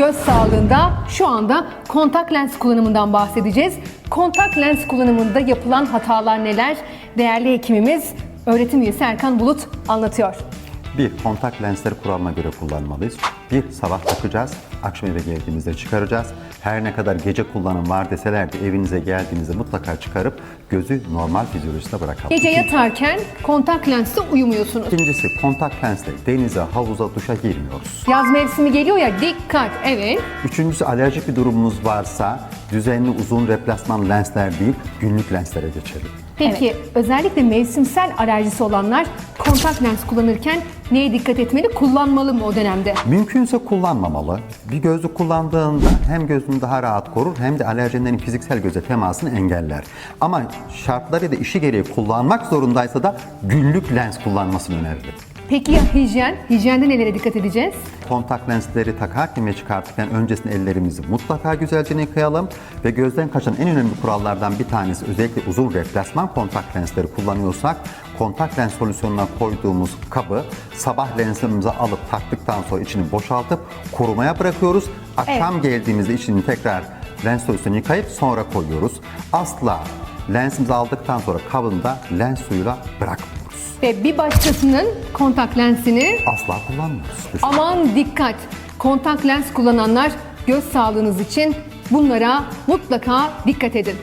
göz sağlığında şu anda kontak lens kullanımından bahsedeceğiz. Kontak lens kullanımında yapılan hatalar neler? Değerli hekimimiz öğretim üyesi Erkan Bulut anlatıyor. Bir, kontak lensleri kuralına göre kullanmalıyız. Bir, sabah takacağız, akşam eve geldiğimizde çıkaracağız. Her ne kadar gece kullanım var deseler de evinize geldiğinizde mutlaka çıkarıp gözü normal fizyolojisine bırakalım. Gece yatarken kontak lensle uyumuyorsunuz. İkincisi, kontak lensle denize, havuza, duşa girmiyoruz. Yaz mevsimi geliyor ya dikkat evet. Üçüncüsü, alerjik bir durumunuz varsa düzenli uzun replasman lensler değil, günlük lenslere geçelim. Peki özellikle mevsimsel alerjisi olanlar kontak lens kullanırken neye dikkat etmeli? Kullanmalı mı o dönemde? Mümkünse kullanmamalı. Bir gözlük kullandığında hem gözünü daha rahat korur hem de alerjenlerin fiziksel göze temasını engeller. Ama şartları da işi gereği kullanmak zorundaysa da günlük lens kullanmasını öneririm. Peki ya hijyen? Hijyende nelere dikkat edeceğiz? Kontak lensleri takarken ve çıkartırken öncesinde ellerimizi mutlaka güzelce yıkayalım ve gözden kaçan en önemli kurallardan bir tanesi özellikle uzun replasman kontak lensleri kullanıyorsak kontak lens solüsyonuna koyduğumuz kabı sabah lensimize alıp taktıktan sonra içini boşaltıp kurumaya bırakıyoruz. Akşam geldiğimizde içini tekrar lens solüsyonu yıkayıp sonra koyuyoruz. Asla lensimizi aldıktan sonra kabını da lens suyuyla bırakmıyoruz. Ve bir başkasının kontak lensini Asla kullanmıyoruz. aman dikkat kontak lens kullananlar göz sağlığınız için bunlara mutlaka dikkat edin.